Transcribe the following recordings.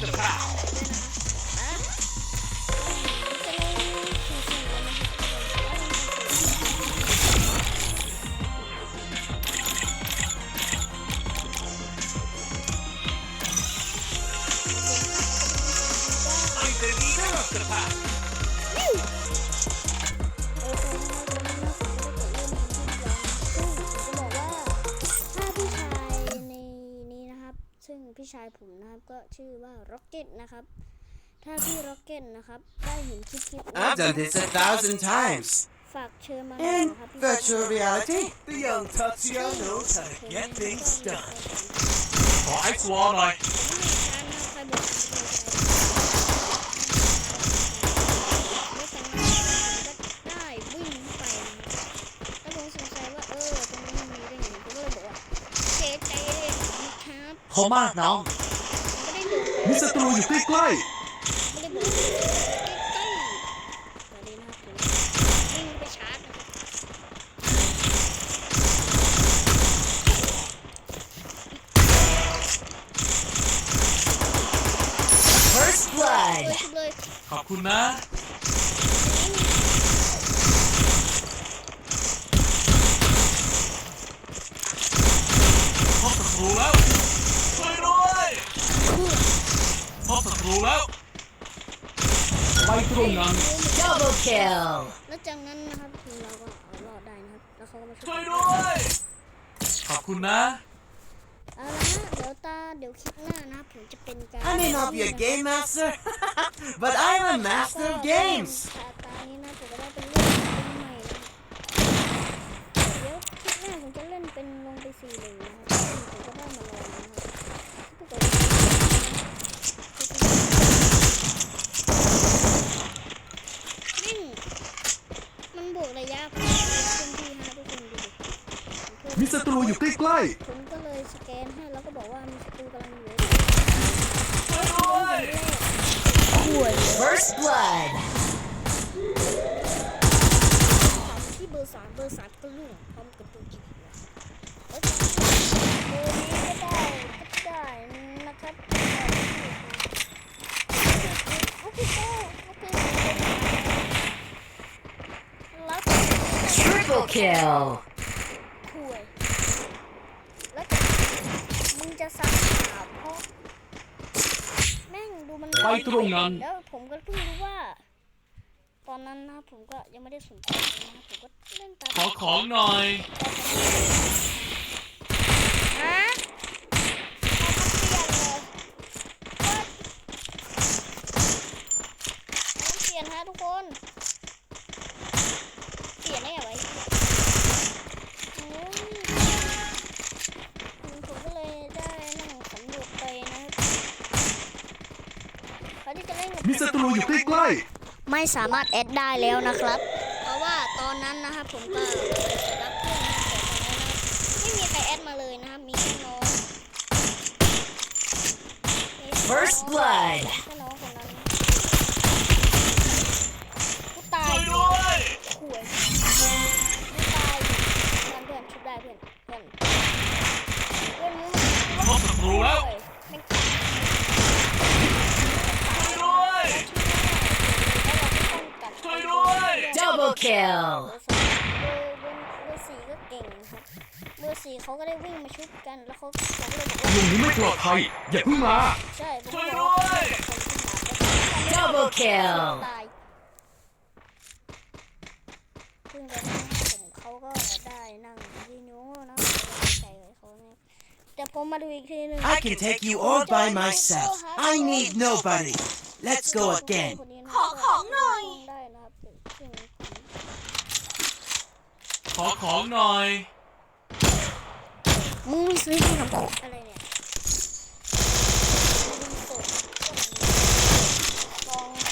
the leader of the ผมนะครับก็ชื่อว่าร็อกเก็ตนะครับ ถ้าพี่ร็อกเก็ตนะครับได้เห็นคลิปคลิปนี้ I've done this a thousand times. ฝากเชิญมาหน่อย In นะครับพี่ virtual reality. The young Tatsuya knows how to get things done. ขอไอ้สวอหน่อยได้วิ่งไปแล้วผมสงสัยว่าเออตรงนี้มีได้ไงผมก็เลยบอกว่าเจ๊ใจเย็นนะครับขอมากน้องไม่ได้ดู มีศัตรูอยู่ใกล้ไม่ได้บอกใกล้ๆตอนนี้นะครับผมวิ่งไปชาร์จนะครับ First เลย blood. ชุบเลย ๆ ขอบคุณนะ พบศัตรูแล้ว ช่วยด้วยพบศัตรูแล้ว ไปตรงนั้น Double kill. แล้วจากนั้นนะครับทีมเราก็เอารอดได้นะครับ แล้วเขาก็มาช่ช่ววยยด้วยขอบคุณนะ เอาละฮะเดี๋ยวตาเดี๋ยวคลิปหน้านะครับผมจะเป็นการ I may not be a game master, but I'm a master of games. ตาตานี้นะผมก็ได้เป็นเรื่องเป็นใหม่นะเดี๋ยวคลิปหน้าผมจะเล่นเป็นลงไปสี่หนึ่งนะครับซึ่งผมก็ได้มาลองนะครับ มีศัตรูอยู่ใกล้ผมก็เลยสแกนให้แล้วก็บอกว่ามีศัตรูกำลังอยู่ First blood. ที่เบอร์สามเบอร์สามก็ลุ่งพร้อมกับตัวจริงแล้วก็เบอร์นี้ก็ได้ก็ได้นะครับโอเคโอเคแล้ว Triple kill. ถ้วยแล้วมึงจะซักหาเพราะแม่งดูมัน ไปตรงนั้น แล้วผมก็เพิ่งรู้ว่า ตอนนั้นนะผมก็ยังไม่ได้สนใจนะผมก็เล่นตามๆขอของหน่อยฮะเอาเปลี่ยนเลยเปลี่ยนฮะทุกคน เปลี่ยนได้ยังไงโอ้ยผมก็เลยได้นั่งสำรวจไปนะครับเขาที่จะเล่นกับ มีศัตรูอยู่ใกล้ไม่สามารถแอดได้แล้วนะครับ เพราะว่าตอนนั้นนะครับผมก็จะรับเพื่อนมาแต่ตอนนั้นนะครับไม่มีใครแอดมาเลยนะครับมีแค่น้องมีแค่น้อง First blood แค่น้องคนนั้นกูตา ช่ ย วยด้วย ขวยกูตายเพื่อนเพื่อนชุบได้เพื่อนเพื่อนเพื่อนมึง พบศัตรูแล้ว แม่ง ช่วยด้วย ช่วยด้วย Double kill. เบอร์สี่ก็เก่งครับ เบอร์สี่เขาก็ได้วิ่งมาชุบกัน แล้วเขาเขาก็เลยบอกว่าลุงนี้ไม่ปลอดภัย อย่าเพิ่งมา ใช่ผมช่วยบอกด้วย Double kill. ตายซึ่งตอนนั้นผมเขาก็ได้นั่งยืนอยู่นะใจเขาเนี่ยแต่ผมมาดูอีกทีหนึง I can take you all by myself. I need nobody. Let's go again. ขอของหน่อยได้นะครับซึ่งผมขอของหน่อย มึงมีซื้อที่ทำอะไรเนี่ยลองหา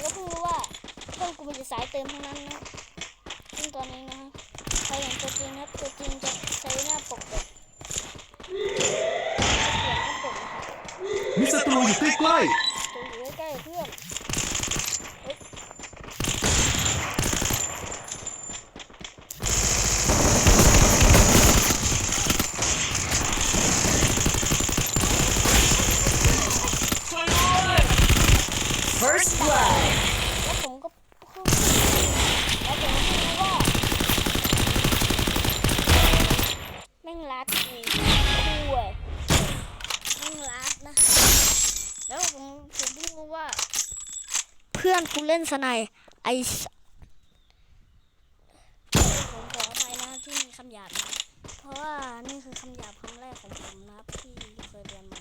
แล้วก็เพิ่งรู้ว่าเพื่อนกูมันจะสายเติมทั้งนั้นนะซึ่งตอนนี้นะใครเห็นตัวจริงนะตัวจริงจะใช้หน้าปกแบบเขียนหน้าปกนะครับมีศัตรูอยู่ใกล้ตั first blood แม่งรัดดีคู่างรัดอีกด้วยแม่งรัดนะ แล้วผมผมพูดว่า เพื่อนกูเล่นสไนไอผมขออภัยนะที่มีคำหยาบนะเพราะว่านี่คือคำหยาบคำแรกของผมนะที่เคยเรียนมา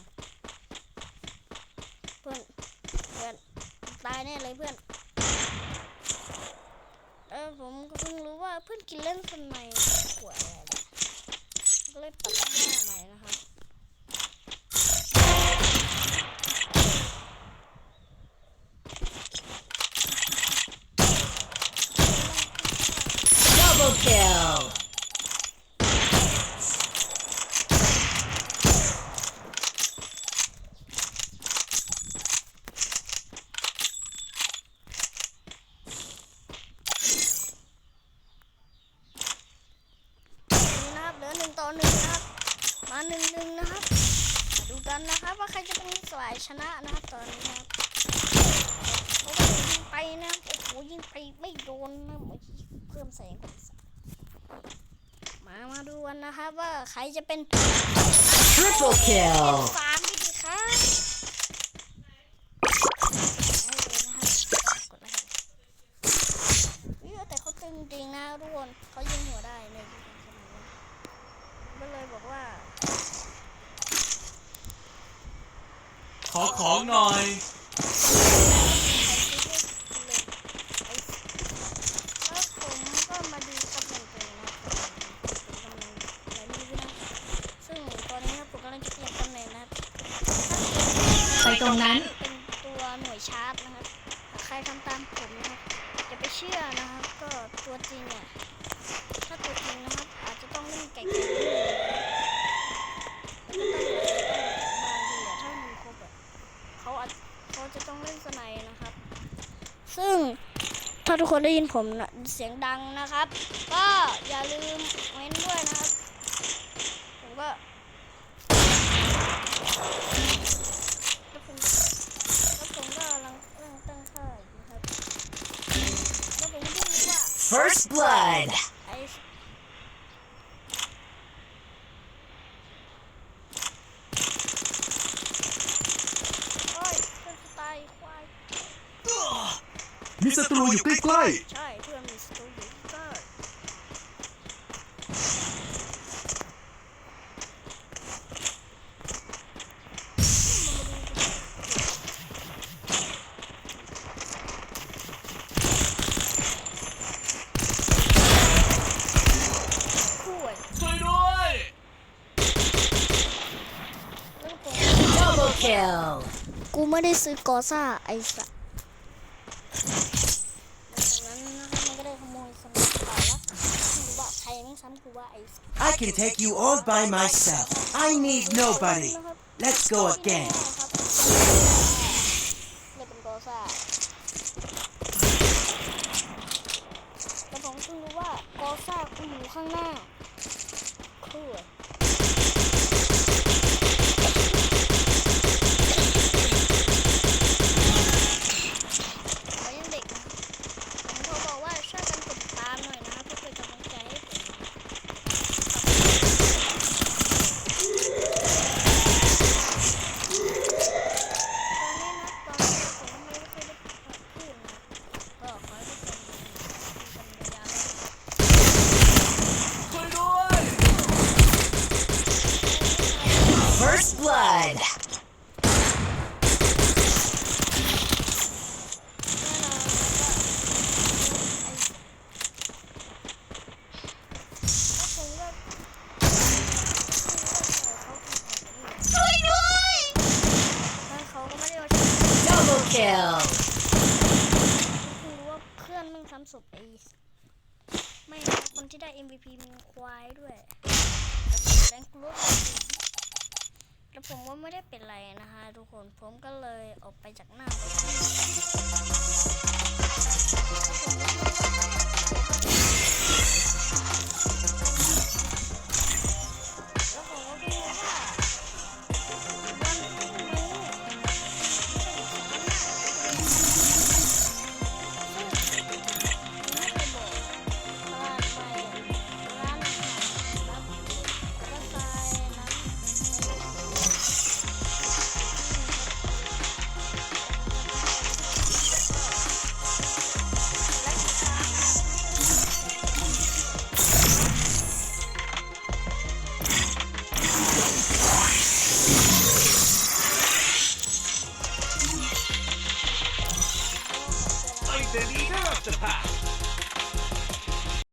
เพื่อน แน่เลยเพื่อน เออผมก็เพิ่งรู้ว่าเพื่อนกินเล่นสไนด์ขวดอะไรเนี่ยก็เลยปัดหน้ามาะครับ Double kill. นี่นะครับเหลือหนึ่งต่อหนึ่งนะครับ มาหนึ่งหนึ่งนะครับมาดูกันนะครับว่าใครจะเป็นฝ่ายชนะนะครับตอนนี้นะครับโอ้โหยิงไปนะโอ้โหยิงไปไม่โดนนะเมื่อกี้เพิ่มแสงก่อนสักมา มาดูกันนะครับว่าใครจะเป็น Triple kill. ฟาร์มดีดีครับให้เลยนะครับกดแล้วกันวิวแต่เขาตึงจริงนะทุกคนเขายิงหัวได้ในที่สมัยนี้ก็เลยบอกว่า ขอของหน่อย แล้วผมก็มาดูตำแหน่งตัวเองนะครับเป็นตำแหน่งไหนไม่รู้นะซึ่งตอนนี้นะผมกำลังจะเปลี่ยนตำแหน่งนะครับ ไปต รงนั้น เป็นตัวหน่วยชาร์จนะครับใครทำตามผมนะครับอย่าไปเชื่อนะครับ ก็ตัวจริงอะถ้าตัวจริงนะครับ อาจจะต้องเล่นไก่ๆนิดนึงนะครับแล้วก็ต้องบางทีอะถ้ามันครบอะเขาอาจจะต้องเล่นสไนนะครับ ซึ่งถ้าทุกคนได้ยินผมนะเสียงดังนะครับ ก็อย่าลืมเม้นด้วยนะครับ ผมก็แล้วผมแล้วผมก็กำลังเร่งตั้งค่าอยู่นะครับ แล้วผมก็รู้ว่า First blood. ไอ้โอ้ยเพื่อนจะตายควายมีศัตรูอยู่ใกล้ใช่เพื่อนมีสตูอยู่ก็ คู่อะ ๆ ช่วยด้วย แล้วก็ผม Double kill. กู ไม่ได้ซื้อกอซ่าไอ้สัสแล้วจากนั้นนะครับมันก็ได้ขโมยสมุดไปแล้วไม่รู้ว่าใครแม่งซ้ำกูว่าไอ้สัส I can take you all by myself. I need nobody. Let's go again. เรียกเป็นกอซ่าแต่ผมเพิ่งรู้ว่ากอซ่ากูอยู่ข้างหน้าคือผมยังเด็กนะผมขอบอกว่าช่วยกันกดติดตามหน่อยนะครับเพื่อเป็นกำลังใจให้ผมนะตอนนี้นะตอนนี้ผมไม่ได้ค่อยได้พูดนะก็ขอให้ทุกคนมีกันยาวๆ ช่วยด้วย First blood. ช่วยด้วย เขาก็ไม่ได้ว่า Double kill. คุณรู้ว่าเพื่อนมึงทำศพไอ้ไม่นะคนที่ได้ MVP มึงควายด้วยแต่ผมแรงกรุ๊ป แล้วผมว่าไม่ได้เป็นไรนะคะทุกคนผมก็เลยออกไปจากหน้าไป